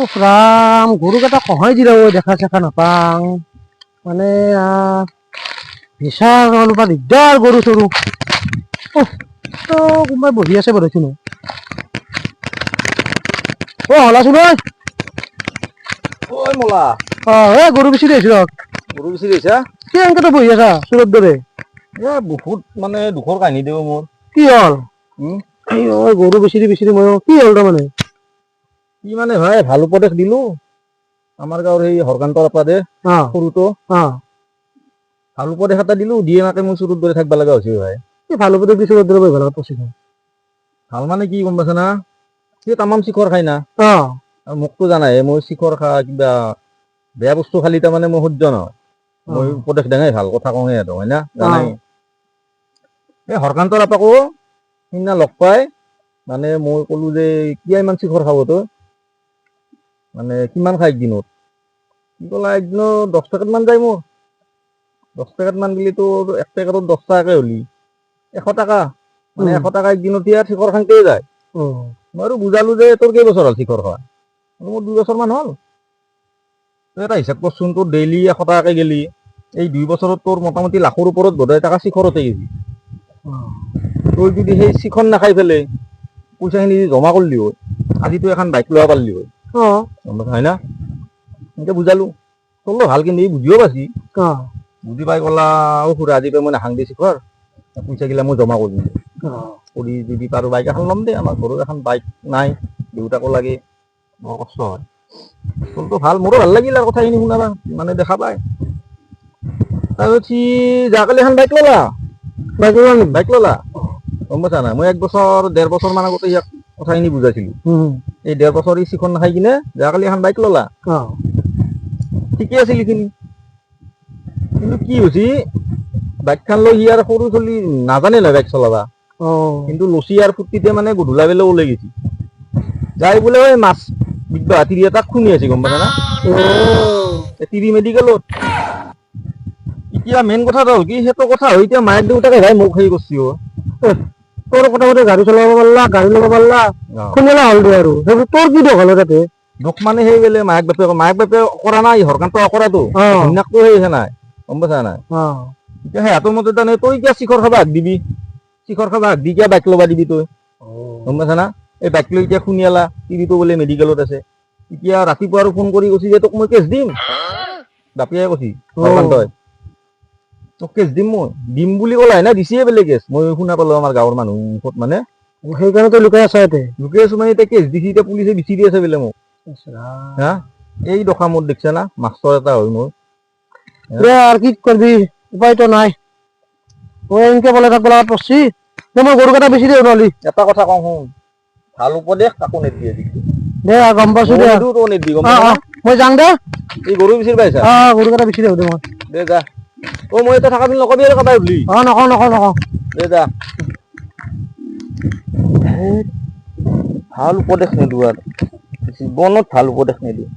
উফ রাম গৰুকেইটা কহাই দিলে ঐ দেখা চেখা নাপাওঁ মানে আহ, ভিচা অলপ দিগদাৰ গৰু চৰু। উফ, তো কোনোবাই বহি আছে বৰচোন অ হলাচোন ঐ ঐ মলা। অ এ গৰু বিচাৰি আহিছো ৰক। গৰু বিচাৰি আহিছা কি এনেকে তই বহি আছা চোৰৰ দৰে এ বহুত মানে দুখৰ কাহিনী দিব মোৰ। কি হ'ল? এই ঐ গৰু বিচাৰি বিচাৰি মই কি হ'ল তাৰমানে? কি মানে ভাই ভালো উপদেশ দিলো। আমাৰ গাঁৱৰ সেই হৰকান্তৰ আপা দে অ সৰুটো। ভালো উপদেশ এটা দিলো দিয়ে নাকে মোৰ চুৰত দৰে থাকিব লগা হৈছে ভাই। এই ভালো উপদেশ দিছো চোৰৰ দৰে বহিব লগা ভালো মানে কি গম পাইছা না? সি তামাম চিখৰ খাই না। আৰু মোকতো জানাই মই চিখৰ খা কিবা বেয়া বস্তু খালি তাৰমানে মই সহ্য নহয়। মই উপদেশ দেঙাই ভালো কথা কওঁহে আৰু হয় না? জানাই। এই হৰকান্তৰ আপাকো সিদিনা লগ পাই মানে মই ক'লো যে কিয় ইমান চিখৰ খাব তই? মানে কিমান খাই একদিনত? কি ক'লা একদিনত দহ পেকেট মান যায় মোৰ। দহ পেকেট মান গেলি তোৰ এক পেকেটত দহ টকাকে হ'লি। এশ টকা। মানে এশ টকা একদিনত ইয়াৰ চিখৰ খাওঁতেই যায় মই আৰু বুজালো যে তোৰ কেইবছৰ হ'ল চিখৰ খোৱা মোৰ দুই বছৰ হ'ল। তই এটা হিচাপ কৰচোন তোৰ ডেইলি এশ টকাকে গেলি। এই দুই বছৰত তোৰ মোটামুটি লাখৰ ওপৰত বোধহয় টকা চিখৰতে গেছি অ। তই যদি সেই চিখন নাখাই পেলাই পইচাখিনি জমা কৰিলি হয় আজি তই এখন বাইক ল'ব পাৰিলি হয়। হয় না এনেকে বুজালো। চলো ভাল কিন্তু বুজিও পাইছি। বুজি পাই ক'লা অ খুৰা আজি পৰা মই নাখাং দে চিখৰ পইচাগিলা মই জমা কৰিম অ। কৰি যদি পাৰো বাইক এখন ল'ম দে। আমাৰ ঘৰত এখন বাইক নাই। দেউতাকো লাগে। বৰ কষ্ট হয়। চলটো ভাল মোৰো ভাল লাগিল আৰু কথাখিনি শুনাবা। মানে দেখা পাই। তাৰপিছত সি যোৱাকালি এখন বাইক ল'লা। বাইক ল'লা? বাইক ল'লা। গম পাইছা নাই? মই এক বছৰ ডেৰ বছৰ মান আগতে ইয়াক কথাখিনি উম এই ডেৰ বছৰ ই নাখাই কিনে যোৱাকালি এখন বাইক ল'লা? ঠিকে আছিল এইখিনি। কিন্তু কি হৈছে বাইকখন লৈ সি আৰু সৰু চলি নাজানে নহয় বাইক চলাবা। কিন্তু লচি আৰু ফুৰ্তিতে মানে গধূলা বেলা ওলাই গৈছে। যাই বোলে ঐ মাছ বিকবা তিৰি এটাক খুনি আছে গম পাইছা না? তিৰি মেডিকেলত। এতিয়া মেইন কথা এটা হ'ল কি সেইটো কথা হয় এতিয়া মায়েক দেউতাকে ভাই মোক হেৰি কৰিছে তোৰ কথা মতে গাড়ী চলাব পাৰলা গাড়ী ল'ব পাৰলা শুনিলা হ'ল দে আৰু? সেইবোৰ তোৰ কি দোষ হ'ল তাতে? দুখ মানে সেই বোলে মায়েক বাপেক মায়েক বাপেক কৰা নাই হৰকান্ত অকৰাটো। অ। ধুনীয়াকটো সেই হে নাই গম পাইছা নাই? এতিয়া সিহঁতৰ মতে তাৰমানে তই কিয় শিখৰ খাবা হাক দিবি। শিখৰ খাবা হাক দি কিয় বাইক ল'বা দিবি তই। গম পাইছা না? এই বাইক লৈ এতিয়া শুনি আলা তিৰিটো বোলে মেডিকেলত আছে। এতিয়া ৰাতিপুৱা আৰু ফোন কৰি কৈছি যে তোক মই কেছ দিম। বাপিয়াই কৈছি তোক কেছ দিম মই? দিম বুলি ক'লাই না দিছিয়ে বেলেগ কেছ। মই শুনা পালো আমাৰ গাঁৱৰ মানুহ মুখত মানে। সেইকাৰণে তই লুকাই আছা ইয়াতে? লোকে আছো মানে এতিয়া কেছ দিছি এতিয়া পুলিচে বিচাৰি আছে বোলে মোক। হা? এই দশা মোৰ দেখিছা না? মাষ্টৰ এটা হয় মোৰ। দে আৰু কি কৰিবি? উপায়তো নাই। মই এনেকে বলে থাকব লগা পৰছি দে মই গৰুকেইটা বেছি দিওঁ নহলি। এটা কথা কওঁ শুন। ভালো উপদেশ কাকো নিদিয়ে দিবি দে গম পাইছো দে? মই যাওঁ দে। এই গৰু বিচাৰি পাইছা? অ গৰুকেইটা বেছি দিওঁ দে মই। দে যা। অ মই এটা থাকা দিন নকবি আৰু কাবাই উঠলি অ নকওঁ নকওঁ নকওঁ। দে দা। ভালো উপদেশ নিদিওঁ আৰু। জীৱনত ভালো উপদেশ নিদিওঁ।